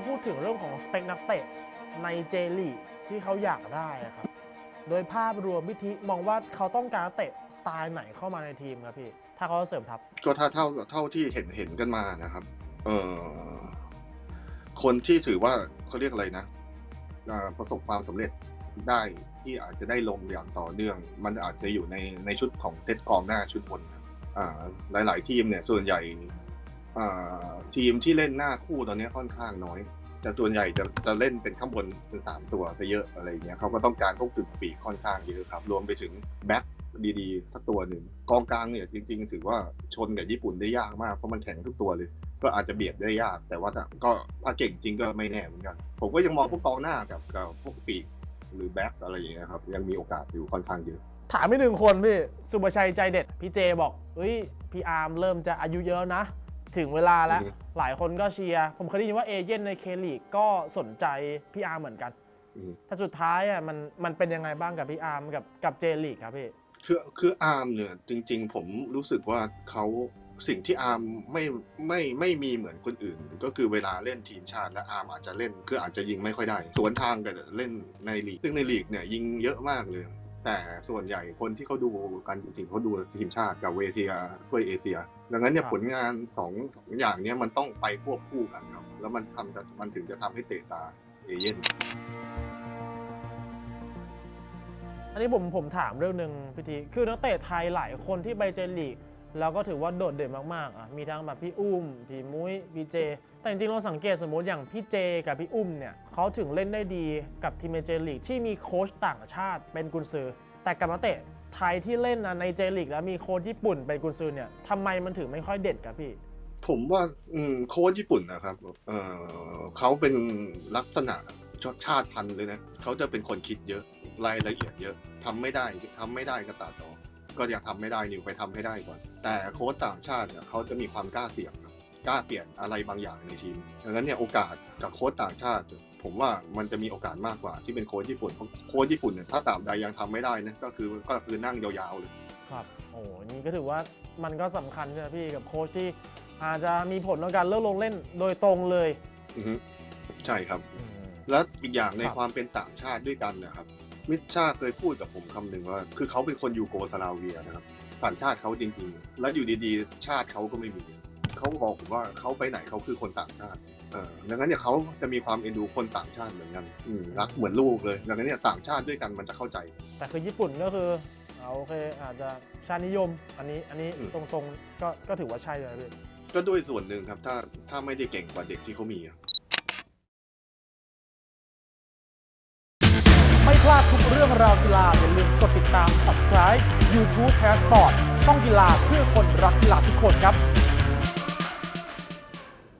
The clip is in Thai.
จะพูดถึงเรื่องของสเปคนักเตะในเจลีที่เขาอยากได้ครับ โดยภาพรวมพิธีมองว่าเขาต้องการเตะสไตล์ไหนเข้ามาในทีมครับพี่ ถ้าเขาเสริมทัพ ก็ถ้าเท่าเท่าที่เห็นเห็นกันมานะครับ เออคนที่ถือว่าเขาเรียกอะไรนะประสบความสำเร็จได้ที่อาจจะได้ลงอย่างต่อเนื่อง มันอาจจะอยู่ในในชุดของเซตกองหน้าชุดบนอ่าหลาย ๆ ทีมเนี่ยส่วนใหญ่ ทีมที่เล่นหน้าคู่ตอนนี้ค่อนข้างน้อย แต่ส่วนใหญ่จะจะเล่นเป็นข้างบนเป็นสามตัวซะเยอะอะไรเงี้ยเขาก็ต้องการพวกตึกปีกค่อนข้างเยอะครับ รวมไปถึงแบ็คดีๆสักตัวหนึ่งกองกลางเนี่ยจริง ๆ ถือว่าชนกับญี่ปุ่นได้ยากมากเพราะมันแข็งทุกตัวเลย ก็อาจจะเบียดได้ยาก แต่ว่าก็ถ้าเก่งจริงก็ไม่แน่เหมือนกัน ผมก็ยังมองพวกกองหน้ากับกับพวกปีกหรือแบ็คอะไรอย่างเงี้ยครับยังมีโอกาสอยู่ค่อนข้างเยอะถามไปหนึ่งคนพี่สุประชัยใจเด็ดพี่เจบอกเฮ้ยพี่อาร์มเริ่มจะอายุเยอะนะ ถึงเวลาแล้วอือฮึหลายคนก็เชียร์ ผมเคยได้ยินว่าเอเย่นในเคลีกก็สนใจพี่อาร์มเหมือนกันอืมแต่สุดท้ายอะมันมันเป็นยังไงบ้างกับพี่อาร์มกับกับเจลีกครับพี่คือคืออาร์มเนี่ยจริง ๆ ผมรู้สึกว่าเขาสิ่งที่อาร์มไม่ไม่ไม่มีเหมือนคนอื่น ก็คือเวลาเล่นทีมชาติและอาร์มอาจจะเล่นคืออาจจะยิงไม่ค่อยได้ สวนทางกับเล่นในลีกซึ่งในลีกเนี่ยยิงเยอะมากเลยแต่ส่วนใหญ่คนที่เขาดูกันจริงๆเขาดูทีมชาติกับเวทีถ้วยเอเชีย ดังนั้นเนี่ยครับผลงานสองสองอย่างเนี้ยมันต้องไปควบคู่กันครับ แล้วมันทำจะมันถึงจะทำให้เตะตาเอเย่นอันนี้ผมผมถามเรื่องหนึ่งพี่ทีคือนักเตะไทยหลายคนที่ไปเจลีกแล้วก็ถือว่าโดดเด่นมากๆอะมีทั้งแบบพี่อุ้ม พี่มุ้ยพี่เจ แต่จริงๆเราสังเกตสมมติอย่างพี่เจกับพี่อุ้มเนี่ยเขาถึงเล่นได้ดีกับทีมในเจลีกที่มีโค้ชต่างชาติเป็นกุนซือ แต่กับนักเตะ ไทยที่เล่นนะในเจลีกแล้วมีโค้ชญี่ปุ่นเป็นกุนซือเนี่ยทำไมมันถึงไม่ค่อยเด็ดครับพี่ ผมว่าอืมโค้ชญี่ปุ่นนะครับเออเขาเป็นลักษณะชาติชาติพันธุ์เลยนะเขาจะเป็นคนคิดเยอะรายละเอียดเยอะทำไม่ได้ทำไม่ได้ก็ตัดออกก็อยากทำไม่ได้นิวไปทำให้ได้ก่อน แต่โค้ชต่างชาติเนี่ยเขาจะมีความกล้าเสี่ยง กล้าเปลี่ยนอะไรบางอย่างในทีมดังนั้นเนี่ยโอกาสกับโค้ชต่างชาติ ผมว่ามันจะมีโอกาสมากกว่าที่เป็นโค้ชญี่ปุ่นเพราะโค้ชญี่ปุ่นเนี่ยถ้าตราบใดยังทำไม่ได้นะก็คือก็คือนั่งยาวๆเลยครับโอ้นี่ก็ถือว่ามันก็สำคัญใช่ไหมพี่กับโค้ชที่อาจจะมีผลต่อการเลิกลงเล่นโดยตรงเลยอือฮึใช่ครับอืมแล้วอีกอย่างในครับความเป็นต่างชาติด้วยกันนะครับ มิชชาเคยพูดกับผมคำหนึ่งว่า คือเขาเป็นคนยูโกสลาเวียนะครับสัญชาติเขาจริงๆ แล้วอยู่ดีๆ ชาติเขาก็ไม่มี เขาบอกผมว่าเขาไปไหนเขาคือคนต่างชาติเออดังนั้นเนี่ยเขาจะมีความเอ็นดูคนต่างชาติเหมือนกันอืมรักเหมือนลูกเลยดังนั้นเนี่ยต่างชาติด้วยกันมันจะเข้าใจ แต่คือญี่ปุ่นก็คือเอาโอเคอาจจะชาตินิยม อันนี้อันนี้อืม ตรงๆก็ก็ถือว่าใช่เลยพี่ก็ด้วยส่วนหนึ่งครับถ้าถ้าไม่ได้เก่งกว่าเด็กที่เขามีอะ ไม่พลาดทุกเรื่องราวกีฬาอย่าลืมกดติดตาม subscribe YouTube Passport ช่องกีฬาเพื่อคนรักกีฬาทุกคนครับ